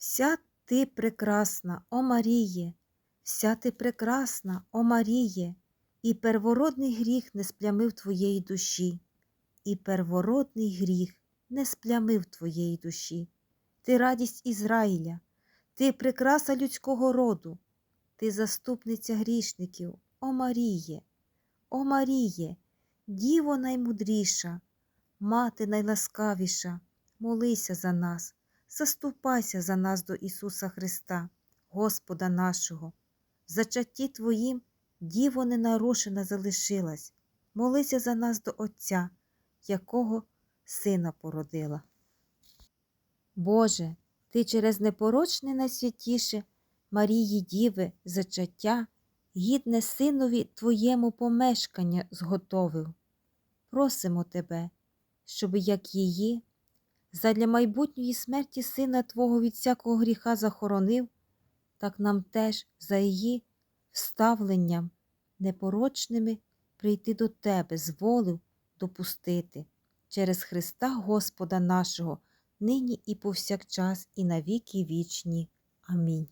Вся ти прекрасна, о Маріє, вся ти прекрасна, о Маріє, і первородний гріх не сплямив твоєї душі, і первородний гріх не сплямив твоєї душі. Ти радість Ізраїля, ти прикраса людського роду, ти заступниця грішників, о Маріє, о Маріє, Діво наймудріша, мати найласкавіша, молися за нас, заступайся за нас до Ісуса Христа, Господа нашого. В зачатті Твоїм Діво ненарушена залишилась, молися за нас до Отця, якого Сина породила. Боже, Ти через непорочне найсвятіше Марії Діви зачаття, гідне синові Твоєму помешкання зготовив. Просимо Тебе, щоб як її, задля майбутньої смерті Сина Твого від всякого гріха захоронив, так нам теж за її вставленням непорочними прийти до Тебе, з волю допустити через Христа Господа нашого, нині і повсякчас, і навіки вічні. Амінь.